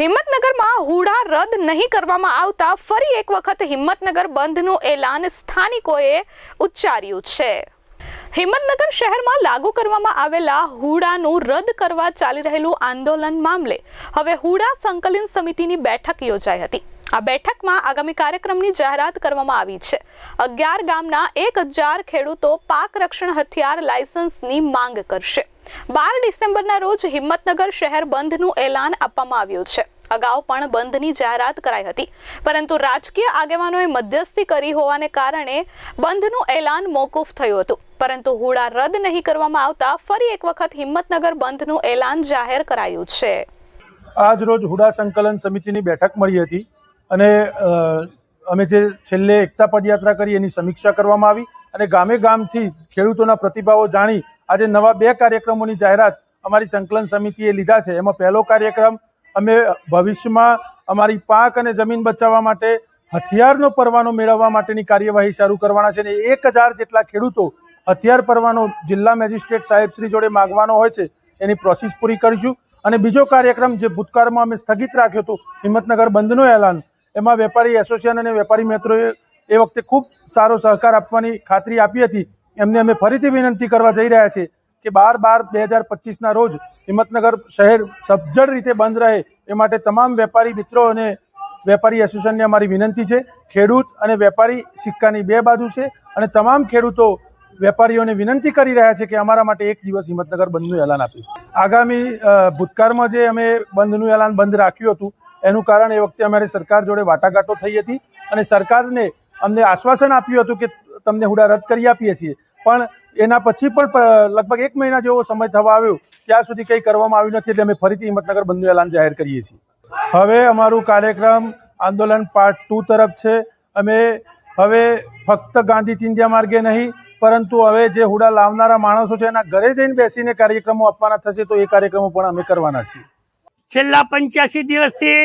હિંમતનગરમાં હુડા રદ નહીં કરવામાં આવતા ફરી એક વખત હિંમતનગર બંધનું એલાન સ્થાનિકોએ ઉચ્ચાર્યું છે. હિંમતનગર શહેરમાં લાગુ કરવામાં આવેલા હુડાનું રદ કરવા ચાલી રહેલું આંદોલન મામલે હવે હુડા સંકલન સમિતિની બેઠક યોજાઈ હતી. આ બેઠકમાં આગામી કાર્યક્રમની જાહેરાત કરવામાં આવી છે. અગિયાર ગામના એક હજાર ખેડૂતો પાક રક્ષણ હથિયાર લાયસન્સની માંગ કરશે. બાર ડિસેમ્બરના રોજ હિંમતનગર શહેર બંધનું એલાન આપવામાં આવ્યું છે. અગાઉ પણ બંધની જાહેરાત કરાઈ હતી. પરંતુ રાજકીય આગેવાનોએ મધ્યસ્થી કરી હોવાને કારણે બંધનું એલાન મોકૂફ થયું હતું. પરંતુ હુડા રદ નહીં કરવામાં આવતા ફરી એક વખત હિંમતનગર બંધનું એલાન જાહેર કરાયું છે. આજ રોજ હુડા સંકલન સમિતિની બેઠક મળી હતી અને અમે જે છેલ્લે એકતા પદયાત્રા કરી એની સમીક્ષા કરવામાં આવી અને ગામે ગામથી ખેડૂતોના પ્રતિભાવો જાણી આજે નવા બે કાર્યક્રમોની જાહેરાત અમારી સંકલન સમિતિએ લીધા છે. એમાં પહેલો કાર્યક્રમ, અમે ભવિષ્યમાં અમારી પાક અને જમીન બચાવવા માટે હથિયારનો પરવાનો મેળવવા માટેની કાર્યવાહી શરૂ કરવાના છે અને એક હજાર જેટલા ખેડૂતો હથિયાર પરવાનો જિલ્લા મેજિસ્ટ્રેટ સાહેબશ્રી જોડે માગવાનો હોય છે એની પ્રોસેસ પૂરી કરીશું. અને બીજો કાર્યક્રમ જે ભૂતકાળમાં અમે સ્થગિત રાખ્યો હતો, હિંમતનગર બંધનું એલાન એમાં વેપારી એસોસિએશન અને વેપારી મિત્રોએ એ વખતે ખૂબ સારો સહકાર આપવાની ખાતરી આપી હતી. એમને અમે ફરીથી વિનંતી કરવા જઈ રહ્યા છીએ કે બાર બાર બે હજાર પચીસના રોજ હિંમતનગર શહેર સજ્જડ રીતે બંધ રહે. એ માટે તમામ વેપારી મિત્રો અને વેપારી એસોસિએશનને અમારી વિનંતી છે. ખેડૂત અને વેપારી સિક્કાની બે બાજુ છે અને તમામ ખેડૂતો વેપારીઓને વિનંતી કરી રહ્યા છે કે અમારા માટે એક દિવસ હિંમતનગર બંધનું એલાન આપ્યું. આગામી ભૂતકાળમાં જે અમે બંધનું એલાન બંધ રાખ્યું હતું, એનું કારણ એ વખતે અમારે સરકાર જોડે વાટાઘાટો થઈ હતી અને સરકારને અમને આશ્વાસન આપ્યું હતું કે તમને હુડા રદ કરી આપીએ છીએ. પણ એના પછી પણ લગભગ એક મહિના જેવો સમય થવા આવ્યો, ત્યાં સુધી કંઈ કરવામાં આવ્યું નથી એટલે અમે ફરીથી હિંમતનગર બંધનું એલાન જાહેર કરીએ છીએ. હવે અમારું કાર્યક્રમ આંદોલન પાર્ટ ટુ તરફ છે. અમે હવે ફક્ત ગાંધી ચિંધ્યા માર્ગે નહીં પરંતુ હવે જે હુડા લાવનારા માણસો છે, એના ઘરે જઈને બેસીને કાર્યક્રમો આપવાના થશે, તો એ કાર્યક્રમો પણ અમે કરવાના છીએ. છેલ્લા પંચ્યાસી દિવસથી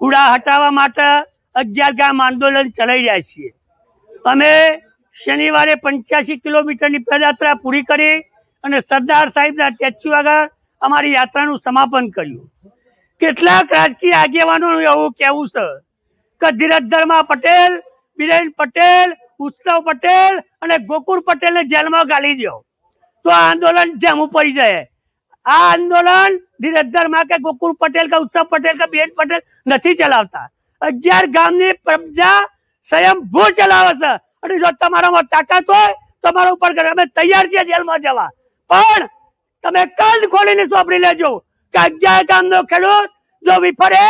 હુડા હટાવવા માટે અગિયાર ગામ આંદોલન ચલાવી રહ્યા છીએ. અમે શનિવારે પંચ્યાસી કિલોમીટરની પદયાત્રા પૂરી કરી અને સરદાર સાહેબના સ્ટેચ્યુ આગળ અમારી યાત્રાનું સમાપન કર્યું. કેટલાક રાજકીય આગેવાનોનું એવું કહેવું છે કે ધીરજધર્મા પટેલ, બિરેન પટેલ, ઉત્સવ પટેલ અને ગોકુળ પટેલને જેલમાં ગાલી દો તો આ આંદોલન જેમું પડી જાય. આ આંદોલન ધીરજધરમાં કે ગોકુળ પટેલ કે ઉત્સવ પટેલ કે બેન પટેલ નથી ચલાવતા. અગિયાર ગામની પ્રજા સ્વયંભૂ ચલાવે છે. અને જો તમારામાં તાકાત હોય, તમારા ઉપર કરે અમે તૈયાર છીએ જેલમાં જવા. પણ તમે કાન ખોલીને સોંપડી લેજો કે અગિયાર ગામનો ખેડૂત જો વિફરે,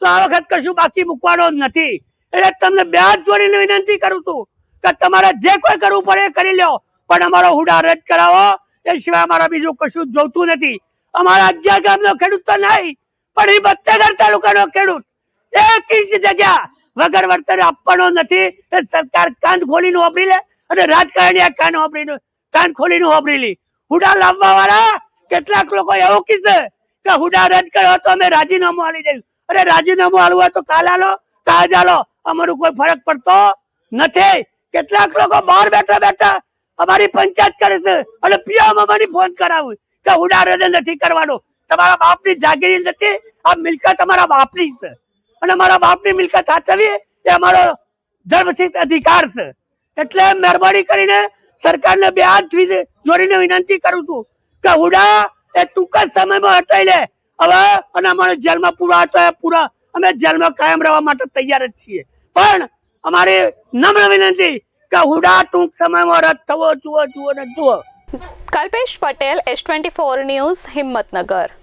તો આ વખત કશું બાકી મૂકવાનો નથી. એટલે તમને બે હાથ જોડીને વિનંતી કરું છું. કે તમારે જે કોઈ કરવું પડે એ કરી લો પણ અમારો હુડા રદ કરાવો. એ સિવાય અમારા બીજું કશું જોતું નથી. અમારા અગિયાર ગામનો ખેડૂત તો નહીં, પણ એ બત્તેગર તાલુકાનો ખેડૂત. એક ઇંચ જગ્યા વગર વળતર આપવાનો નથી. એ સરકાર કાન ખોલીને વાપરી લે અને રાજકારણી કાન વાપરીને કાન ખોલીને વાપરી લી. હુડા લાવવા વાળા કેટલાક લોકો એવું કીધે કે હુડા રદ કર્યો તો અમે રાજીનામું આલી દઈશું. અરે રાજીનામું આલવું તો કાલ આલો કાજ આલો. અમારું કોઈ ફરક પડતો નથી. કેટલાક લોકો બહાર બેઠા બેઠા અમારી પંચાયત કરે છે અને પીએમ અમારી ફોન કરાવું કે હુડા નથી કરવાનો. તમારા બાપની જાગીરી નથી, આ મિલકત અમારા બાપની છે. અને મારા બાપની મિલકત સાચવી એ અમારો ધર્મસિદ્ધ અધિકાર છે. એટલે મહેરબાની કરીને સરકારને બે હાથ જોડીને વિનંતી કરું છું કે હુડા એ ટૂંક જ સમયમાં હટાઈ લે. હવે અને અમારે જેલમાં પૂરા હતા પૂરા. અમે જેલમાં કાયમ રહેવા માટે તૈયાર જ છીએ. પણ અમારી નમ્ર વિનંતી કે હુડા ટૂંક સમયમાં રદ થવો, જુઓ જુઓ ને જુઓ. Kalpesh Patel S twenty four news Himmatnagar.